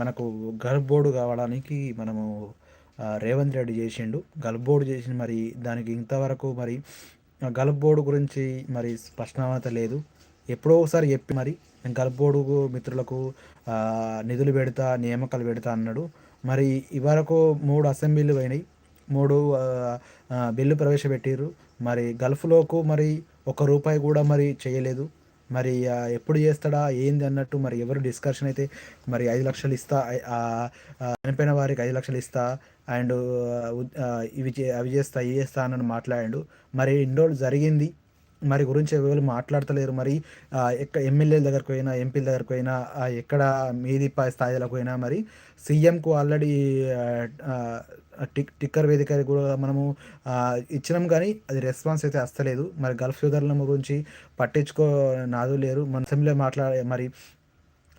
మనకు Gulf board కావడానికి మనము రేవంత్ రెడ్డి చేసిండు. గల్ఫ్ బోర్డు చేసి మరి దానికి ఇంతవరకు మరి ఆ గల్ఫ్ బోర్డు గురించి మరి స్పష్టమత లేదు. ఎప్పుడో ఒకసారి చెప్పి మరి నేను మిత్రులకు నిధులు పెడతా నియామకాలు పెడతా అన్నాడు. మరి ఇవరకు మూడు అసెంబ్లీలు పోయినాయి. మూడు బిల్లు ప్రవేశపెట్టారు మరి గల్ఫ్లోకు మరి ఒక రూపాయి కూడా మరి చేయలేదు. మరి ఎప్పుడు చేస్తాడా ఏంది అన్నట్టు మరి ఎవరు డిస్కషన్ అయితే మరి ఐదు లక్షలు ఇస్తా చనిపోయిన వారికి ఐదు లక్షలు ఇస్తా అండ్ ఇవి అవి చేస్తా ఇవి చేస్తా అని మాట్లాడాడు. మరి ఇన్ని రోజులు జరిగింది మరి గురించి ఎవరు మాట్లాడతలేరు. మరి ఎక్కడ ఎమ్మెల్యేల దగ్గరకు పోయినా ఎంపీల దగ్గరకు పోయినా ఎక్కడ మీది పై స్థాయిలకు పోయినా మరి సీఎంకు ఆల్రెడీ టిక్ టిక్కర్ వేదిక కూడా మనము ఇచ్చినాం కానీ అది రెస్పాన్స్ అయితే వస్తలేదు. మరి గల్ఫ్ యూదర్ల గురించి పట్టించుకో నాదు లేరు. మన అసెంబ్లీలో మాట్లాడే మరి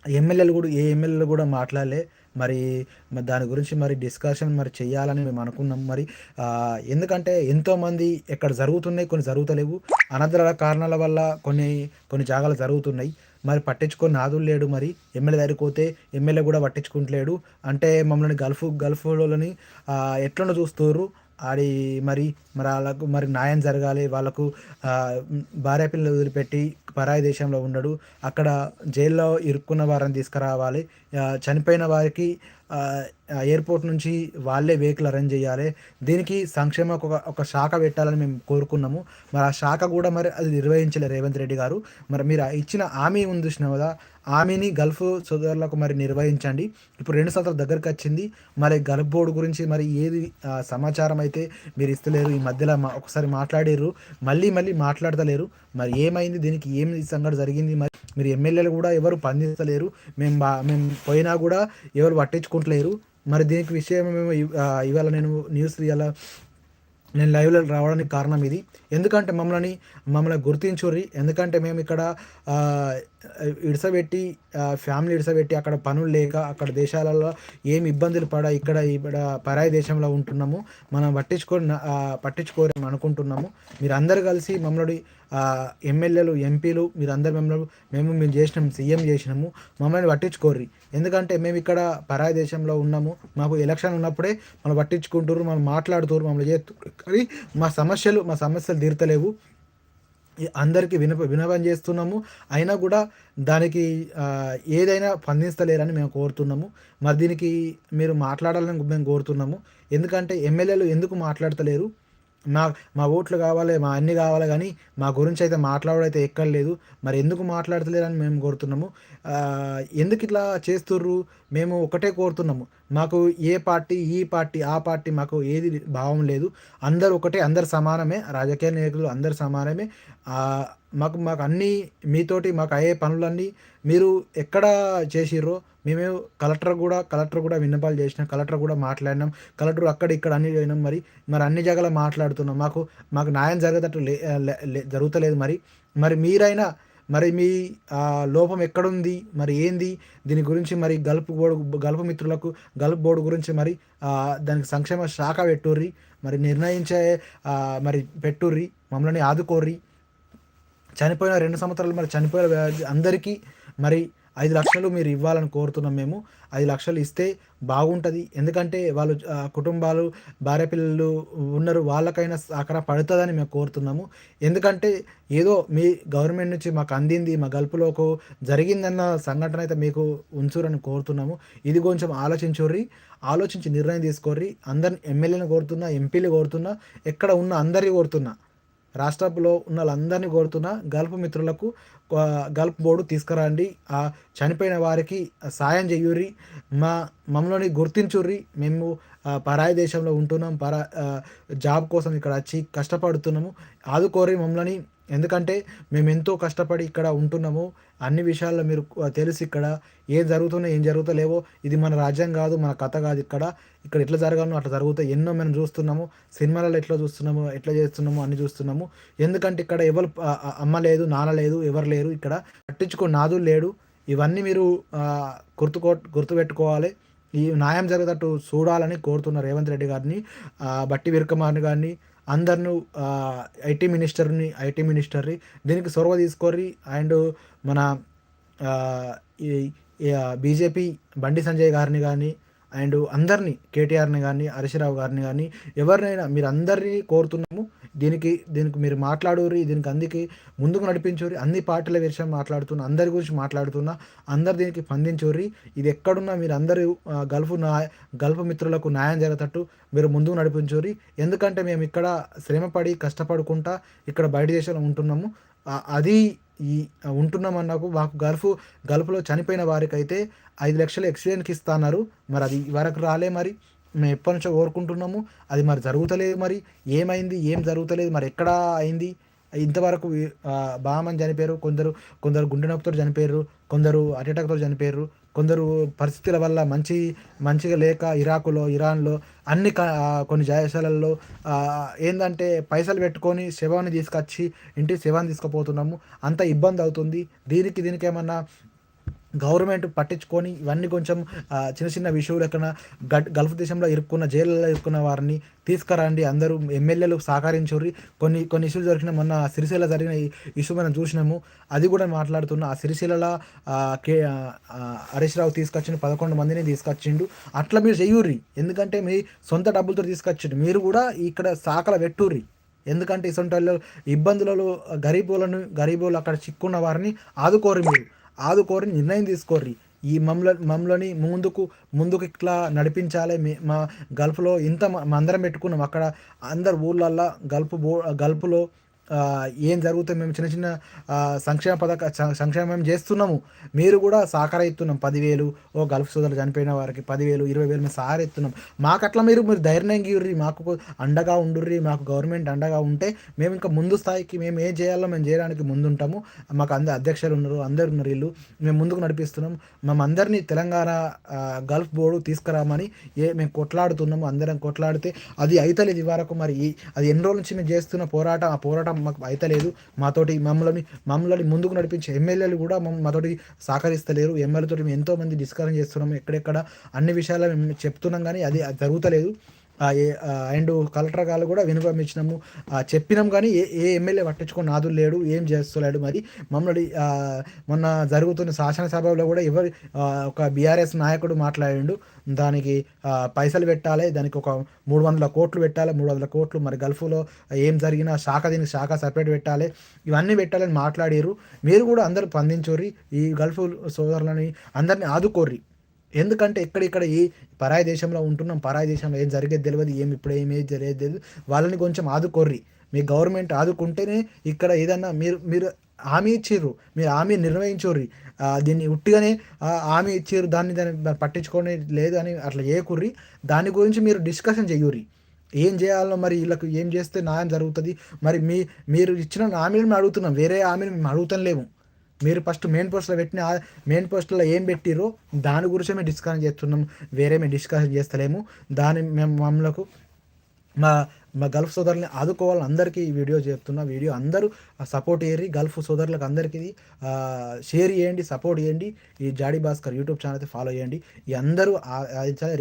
ఎమ్మెల్యేలు కూడా ఏ ఎమ్మెల్యేలు కూడా మాట్లాడలే. మరి మరి దాని గురించి మరి డిస్కషన్ మరి చేయాలని మేము అనుకున్నాం. మరి ఎందుకంటే ఎంతోమంది ఎక్కడ జరుగుతున్నాయి కొన్ని జరుగుతలేవు. అనర్థర కారణాల వల్ల కొన్ని కొన్ని జాగాలు జరుగుతున్నాయి. మరి పట్టించుకొని నాదులు లేడు మరి. ఎమ్మెల్యే దగ్గరికి పోతే ఎమ్మెల్యే కూడా పట్టించుకుంటలేడు. అంటే మమ్మల్ని గల్ఫ్ గల్ఫ్లోని ఎట్లనో చూస్తున్నారు ఆడి మరి మరి వాళ్ళకు మరి న్యాయం జరగాలి. వాళ్ళకు భార్య పిల్లలు వదిలిపెట్టి పరాయి దేశంలో ఉండడు. అక్కడ జైల్లో ఇరుక్కున్న వారిని తీసుకురావాలి. చనిపోయిన వారికి ఎయిర్పోర్ట్ నుంచి వాళ్ళే వెహికల్ అరేంజ్ చేయాలి. దీనికి సంక్షేమ ఒక ఒక శాఖ పెట్టాలని మేము కోరుకున్నాము. మరి ఆ శాఖ కూడా మరి అది నిర్వహించలేదు రేవంత్ రెడ్డి గారు. మరి మీరు ఇచ్చిన హామీ ఉంది కదా హామీని గల్ఫ్ సోదరులకు మరి నిర్వహించండి. ఇప్పుడు రెండు సంవత్సరాల దగ్గరికి వచ్చింది. మరి గల్ఫ్ బోర్డు గురించి మరి ఏది సమాచారం అయితే మీరు ఇస్తలేరు. ఈ మధ్యలో మా- ఒకసారి మాట్లాడారు మళ్ళీ మళ్ళీ మాట్లాడతలేరు. మరి ఏమైంది? దీనికి ఏమి సంగతి జరిగింది? మరి మీరు ఎమ్మెల్యేలు కూడా ఎవరు పనిచేస్తలేరు. మేము బా మేము పోయినా కూడా ఎవరు పట్టించుకుంటలేరు. మరి దీనికి విషయం మేము ఇవాళ నేను న్యూస్ ఇవాళ నేను లైవ్లో రావడానికి కారణం ఇది. ఎందుకంటే మమ్మల్ని మమ్మల్ని గుర్తించుర్రి. ఎందుకంటే మేము ఇక్కడ ఇడిసబెట్టి ఫ్యామిలీ ఇడిసబెట్టి అక్కడ పనులు లేక అక్కడ దేశాలలో ఏమి ఇబ్బందులు పడ ఇక్కడ ఇక్కడ పరాయి దేశంలో ఉంటున్నాము. మనం పట్టించుకొని పట్టించుకోరని అనుకుంటున్నాము. మీరు అందరు కలిసి మమ్మల్ని ఎమ్మెల్యేలు ఎంపీలు మీరు అందరు మమ్మల్ని మేము మేము చేసినాం సీఎం చేసినాము. మమ్మల్ని పట్టించుకోర్రి. ఎందుకంటే మేము ఇక్కడ పరాయి దేశంలో ఉన్నాము. మాకు ఎలక్షన్ ఉన్నప్పుడే మనం పట్టించుకుంటారు మనం మాట్లాడుతారు మమ్మల్ని చేస్తారు కానీ మా సమస్యలు మా సమస్యలు తీర్తలేవు. అందరికీ వినప వినపం చేస్తున్నాము. అయినా కూడా దానికి ఏదైనా స్పందిస్తలేరని మేము కోరుతున్నాము. మరి దీనికి మీరు మాట్లాడాలని మేము కోరుతున్నాము. ఎందుకంటే ఎమ్మెల్యేలు ఎందుకు మాట్లాడతలేరు? మా మా ఓట్లు కావాలి మా అన్ని కావాలి కానీ మా గురించి అయితే మాట్లాడైతే ఎక్కడ లేదు. మరి ఎందుకు మాట్లాడతలేరని మేము కోరుతున్నాము. ఎందుకు ఇట్లా చేస్తుర్రు? మేము ఒకటే కోరుతున్నాము. మాకు ఏ పార్టీ ఈ పార్టీ ఆ పార్టీ మాకు ఏది భావం లేదు. అందరు ఒకటే అందరు సమానమే. రాజకీయ నాయకులు అందరు సమానమే. మాకు మాకు అన్నీ మీతోటి మాకు అయ్యే పనులన్నీ మీరు ఎక్కడ చేసిర్రో మేము కలెక్టర్ కూడా కలెక్టర్ కూడా విన్నపాలు చేసినాం కలెక్టర్ కూడా మాట్లాడినాం కలెక్టర్ అక్కడ ఇక్కడ అన్ని పోయినాం మరి మరి అన్ని జగల మాట్లాడుతున్నాం. మాకు మాకు న్యాయం జరగదట్టు లే లే- జరుగుతలేదు మరి. మరి మీరైనా మరి మీ లోపం ఎక్కడుంది మరి ఏంది? దీని గురించి మరి గల్ఫ్ బోర్డు గల్ఫ్ మిత్రులకు గల్ఫ్ బోర్డు గురించి మరి దానికి సంక్షేమ శాఖ పెట్టుర్రి మరి నిర్ణయించే మరి పెట్టుర్రి మమ్మల్ని ఆదుకోర్రి. చనిపోయిన రెండు సంవత్సరాలు మరి చనిపోయిన అందరికీ మరి ఐదు లక్షలు మీరు ఇవ్వాలని కోరుతున్నాం మేము. ఐదు లక్షలు ఇస్తే బాగుంటుంది. ఎందుకంటే వాళ్ళు కుటుంబాలు భార్య పిల్లలు ఉన్నారు. వాళ్ళకైనా అక్కడ పడుతుందని మేము కోరుతున్నాము. ఎందుకంటే ఏదో మీ గవర్నమెంట్ నుంచి మాకు అందింది మా గల్పులోకి జరిగిందన్న సంఘటన అయితే మీకు ఉంచురని కోరుతున్నాము. ఇది కొంచెం ఆలోచించుర్రి. ఆలోచించి నిర్ణయం తీసుకోర్రి. అందరిని ఎమ్మెల్యేని కోరుతున్నా ఎంపీలు కోరుతున్నా ఎక్కడ ఉన్న అందరినీ కోరుతున్నా. రాష్ట్రంలో ఉన్న వాళ్ళందరినీ కోరుతున్నా గల్ఫ్ మిత్రులకు గల్ఫ్ బోర్డు తీసుకురండి. ఆ చనిపోయిన వారికి సాయం చేయుర్రి. మా మమ్మల్ని గుర్తించుర్రి. మేము పరాయి దేశంలో ఉంటున్నాం. పరా జాబ్ కోసం ఇక్కడ వచ్చి కష్టపడుతున్నాము. ఆదుకోరి మమ్మల్ని. ఎందుకంటే మేము ఎంతో కష్టపడి ఇక్కడ ఉంటున్నాము. అన్ని విషయాల్లో మీరు తెలిసి తెలుసు ఇక్కడ ఏం జరుగుతున్నా ఏం జరుగుతలేవో ఇది మన రాజ్యం కాదు మన కథ కాదు ఇక్కడ. ఇక్కడ ఎట్లా జరగాలో అట్లా జరుగుతాయి. ఎన్నో మనం చూస్తున్నాము. సినిమాలలో ఎట్లా చూస్తున్నాము ఎట్లా చేస్తున్నాము అన్ని చూస్తున్నాము. ఎందుకంటే ఇక్కడ ఎవరు అమ్మ లేదు నాన్న లేదు ఎవరు లేరు ఇక్కడ. పట్టించుకో నాదు లేడు. ఇవన్నీ మీరు గుర్తుకో గుర్తుపెట్టుకోవాలి. ఈ న్యాయం జరిగేటట్టు చూడాలని కోరుతున్న రేవంత్ రెడ్డి గారిని బట్టి విరకమాన్ గారిని అందరిను ఐటీ మినిస్టర్ని ఐటీ మినిస్టర్ని దీనికి చొరవ తీసుకోర్రి అండ్ మన ఈ బీజేపీ బండి సంజయ్ గారిని కానీ అండ్ అందరినీ కేటీఆర్ని కానీ హరీశ్రావు గారిని కానీ ఎవరినైనా మీరు అందరినీ కోరుతున్నాము. దీనికి దీనికి మీరు మాట్లాడూరి దీనికి అందుకే ముందుకు నడిపించూరి అన్ని పార్టీల విషయం మాట్లాడుతున్నా అందరి గురించి మాట్లాడుతున్నా అందరు దీనికి స్పందించూరి. ఇది ఎక్కడున్నా మీరు అందరూ గల్ఫ్ నా గల్ఫ్ మిత్రులకు న్యాయం జరగటట్టు మీరు ముందుకు నడిపించూరి. ఎందుకంటే మేము ఇక్కడ శ్రమపడి కష్టపడుకుంటా ఇక్కడ బయట దేశంలో ఉంటున్నాము. అది ఈ ఉంటున్నామన్నకు మాకు గల్ఫ్ గల్ఫ్లో చనిపోయిన వారికైతే ఐదు లక్షలు ఎక్స్చేంజ్కి ఇస్తున్నారు. మరి అది వరకు రాలే మరి. మేము ఎప్పటి నుంచో కోరుకుంటున్నాము. అది మరి జరుగుతలేదు మరి. ఏమైంది? ఏం జరుగుతలేదు? మరి ఎక్కడ అయింది? ఇంతవరకు బాగా చనిపోయారు. కొందరు కొందరు గుండె నొప్పితో చనిపోయారు. కొందరు అటాక్తో చనిపోయారు. కొందరు పరిస్థితుల వల్ల మంచి మంచిగా లేక ఇరాకులో ఇరాన్లో అన్ని కొన్ని జాయశాలల్లో ఏంటంటే పైసలు పెట్టుకొని శవాన్ని తీసుకొచ్చి ఇంటికి శవాన్ని తీసుకుపోతున్నాము. అంత ఇబ్బంది అవుతుంది. దీనికి దీనికి ఏమన్నా గవర్నమెంట్ పట్టించుకొని ఇవన్నీ కొంచెం చిన్న చిన్న విషయాలు ఎక్కడ గల్ఫ్ దేశంలో ఇరుక్కున్న జైల్లో ఇరుక్కున్న వారిని తీసుకురండి. అందరూ ఎమ్మెల్యేలు సహకరించుర్రి. కొన్ని కొన్ని ఇష్యూలు జరిగిన మొన్న సిరిసిల్ల జరిగిన ఇష్యూ మనం చూసినాము. అది కూడా మాట్లాడుతున్నా ఆ సిరిసిల్ల కే హరీష్ రావు తీసుకొచ్చిన పదకొండు మందిని తీసుకొచ్చిండు. అట్లా మీరు చెయ్యుర్రి ఎందుకంటే మీ సొంత డబ్బులతో తీసుకొచ్చిండు. మీరు కూడా ఇక్కడ సాకల పెట్టుర్రి ఎందుకంటే ఇసొంటి ఇబ్బందులలో గరీబులను గరీబులు అక్కడ చిక్కున్న వారిని ఆదుకోరు మీరు. ఆదుకోరి నిర్ణయం తీసుకోర్రి. ఈ మమ్మల మమ్మల్ని ముందుకు ముందుకు ఇట్లా నడిపించాలి. మా గల్ఫ్లో ఇంత అందరం పెట్టుకున్నాం. అక్కడ అందరు ఊళ్ళల్లో గల్ఫ్ బో గల్ఫ్లో ఏం జరుగుతుంది మేము చిన్న చిన్న సంక్షేమ పథక సంక్షేమం మేము చేస్తున్నాము? మీరు కూడా సహకరిస్తున్నాం. పదివేలు ఓ గల్ఫ్ సోదరులు చనిపోయిన వారికి పదివేలు ఇరవై వేలు మేము సహకరిస్తున్నాం. మాకు అట్లా మీరు మీరు ధైర్యం గీర్రి మాకు అండగా ఉండుర్రి మాకు గవర్నమెంట్ అండగా ఉంటే మేము ఇంకా ముందు స్థాయికి మేము ఏం చేయాలో మేము చేయడానికి ముందుంటాము. మాకు అందరు అధ్యక్షులు ఉన్నారు అందరు ఉన్నారు వీళ్ళు. మేము ముందుకు నడిపిస్తున్నాం. మేము అందరినీ తెలంగాణ గల్ఫ్ బోర్డు తీసుకురామని ఏ మేము కొట్లాడుతున్నాము. అందరం కొట్లాడితే అది అయితలేదు వరకు మరి. అది ఎన్ని రోజుల నుంచి మేము చేస్తున్న పోరాటం ఆ పోరాటం మాకు అయితలేదు మాతోటి మమ్మల్ని మమ్మల్ని ముందుకు నడిపించే ఎమ్మెల్యేలు కూడా మాతోటి సహకరిస్తలేరు. ఎమ్మెల్యేతో మేము ఎంతోమంది డిస్కషన్ చేస్తున్నాం ఎక్కడెక్కడ అన్ని విషయాలు మేము చెప్తున్నాం కానీ అది జరుగుతలేదు. అండ్ కలెక్టర్ గారు కూడా వినపమిచ్చినాము. చెప్పినాం కానీ ఏ ఏ ఎమ్మెల్యే పట్టించుకొని నాదు లేడు ఏం చేస్తలేడు మరి. మమ్మల్ని మొన్న జరుగుతున్న శాసనసభలో కూడా ఎవరు ఒక బీఆర్ఎస్ నాయకుడు మాట్లాడిండు. దానికి పైసలు పెట్టాలి దానికి ఒక మూడు వందల కోట్లు పెట్టాలి మూడు వందల కోట్లు మరి గల్ఫ్లో ఏం జరిగినా శాఖ దీనికి శాఖ సపరేట్ పెట్టాలి. ఇవన్నీ పెట్టాలని మాట్లాడారు మీరు కూడా అందరూ స్పందించోర్రి. ఈ గల్ఫ్ సోదరులని అందరినీ ఆదుకోర్రి. ఎందుకంటే ఇక్కడ ఈ పరాయి దేశంలో ఉంటున్నాం పరాయి దేశంలో ఏం జరిగేది తెలియదు ఏం ఇప్పుడు ఏమేది జరిగేది తెలియదు వాళ్ళని కొంచెం ఆదుకోర్రి. మీ గవర్నమెంట్ ఆదుకుంటేనే ఇక్కడ ఏదన్నా మీరు మీరు హామీ ఇచ్చిర్రు మీరు హామీ నిర్వహించుర్రి దీన్ని ఉట్టిగానే హామీ ఇచ్చిర్రు దాన్ని దాన్ని పట్టించుకొని లేదు అని అట్లా చేయకుర్రి. దాని గురించి మీరు డిస్కషన్ చేయుర్రి ఏం చేయాలో మరి వీళ్ళకు ఏం చేస్తే న్యాయం జరుగుతుంది? మరి మీ మీరు ఇచ్చిన హామీలను అడుగుతున్నాం వేరే హామీలు మేము అడుగుతాం లేము. మీరు ఫస్ట్ మెయిన్ పోస్ట్లో పెట్టిన మెయిన్ పోస్ట్లో ఏం పెట్టిరో దాని గురించి మేము డిస్కషన్ చేస్తున్నాం. వేరే మేము డిస్కషన్ చేస్తలేము. దాని మేము మమ్మలకు మా మా గల్ఫ్ సోదరుల్ని ఆదుకోవాలని అందరికీ ఈ వీడియో చెప్తున్నా. వీడియో అందరూ సపోర్ట్ చేయరి గల్ఫ్ సోదరులకు అందరికీ షేర్ చేయండి సపోర్ట్ చేయండి. ఈ Jadi Bhaskar YouTube channel follow చేయండి. ఈ అందరూ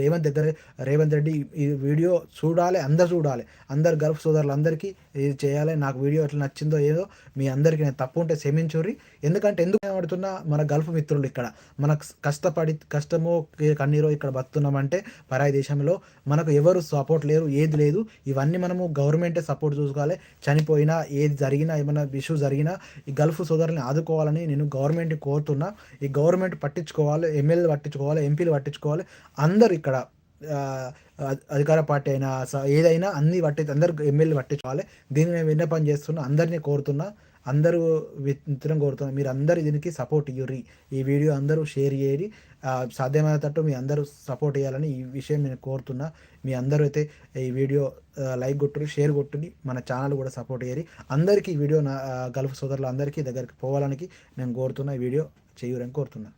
రేవంత్ దగ్గర రేవంత్ రెడ్డి ఈ వీడియో చూడాలి అందరు చూడాలి. అందరు గల్ఫ్ సోదరులు అందరికీ ఇది చేయాలి. నాకు వీడియో ఎట్లా నచ్చిందో ఏదో మీ అందరికీ నేను తప్పు ఉంటే క్షమించుర్రి ఎందుకంటే ఎందుకు పడుతున్నా మన గల్ఫ్ మిత్రులు ఇక్కడ. మనకు కష్టపడి కష్టమో కన్నీరో ఇక్కడ బతున్నామంటే పరాయి దేశంలో మనకు ఎవరు సపోర్ట్ లేరు ఏది లేదు. ఇవన్నీ మనము గవర్నమెంటే సపోర్ట్ చూసుకోవాలి. చనిపోయినా ఏది జరిగినా ఏమైనా ఇష్యూ జరిగినా ఈ గల్ఫ్ సోదరుని ఆదుకోవాలని నేను గవర్నమెంట్ కోరుతున్నా. ఈ గవర్నమెంట్ పట్టించుకోవాలి ఎమ్మెల్యేలు పట్టించుకోవాలి ఎంపీలు పట్టించుకోవాలి. అందరు ఇక్కడ అధికార పార్టీ అయినా ఏదైనా అన్ని పట్టి అందరు ఎమ్మెల్యే పట్టించుకోవాలి. దీన్ని నేను విన్నపం చేస్తున్నా. అందరినీ కోరుతున్నా. అందరూ విత్తనం కోరుతున్నాం. మీరు అందరూ దీనికి సపోర్ట్ ఇవ్వరి ఈ వీడియో అందరూ షేర్ చేయరి సాధ్యమైనట్టు మీ అందరూ సపోర్ట్ చేయాలని ఈ విషయం నేను కోరుతున్నా. మీ అందరూ అయితే ఈ వీడియో లైక్ కొట్టుని షేర్ కొట్టుని మన ఛానల్ కూడా సపోర్ట్ చేయరి అందరికీ ఈ వీడియో నా గల్ఫ్ సోదరులు అందరికీ దగ్గరికి పోవాలని నేను కోరుతున్నా. ఈ వీడియో చేయూరని కోరుతున్నా.